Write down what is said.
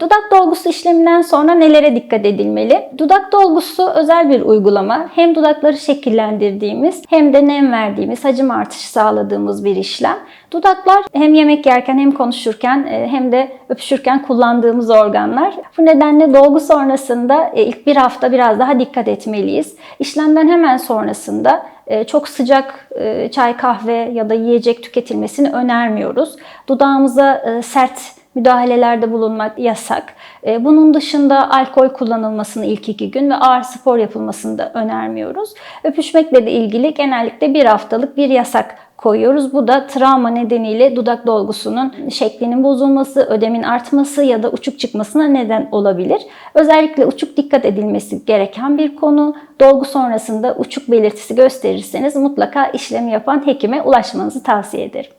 Dudak dolgusu işleminden sonra nelere dikkat edilmeli? Dudak dolgusu özel bir uygulama. Hem dudakları şekillendirdiğimiz hem de nem verdiğimiz, hacim artışı sağladığımız bir işlem. Dudaklar hem yemek yerken hem konuşurken e, hem de öpüşürken kullandığımız organlar. Bu nedenle dolgu sonrasında e, ilk bir hafta biraz daha dikkat etmeliyiz. İşlemden hemen sonrasında çok sıcak e, çay, kahve ya da yiyecek tüketilmesini önermiyoruz. Dudağımıza e, sert müdahalelerde bulunmak yasak. E, Bunun dışında alkol kullanılmasını ilk iki gün ve ağır spor yapılmasını da önermiyoruz. Öpüşmekle de ilgili genellikle bir haftalık bir yasak koyuyoruz. Bu da travma nedeniyle dudak dolgusunun şeklinin bozulması, ödemin artması ya da uçuk çıkmasına neden olabilir. Özellikle uçuk dikkat edilmesi gereken bir konu. Dolgu sonrasında uçuk belirtisi gösterirseniz mutlaka işlemi yapan hekime ulaşmanızı tavsiye ederim.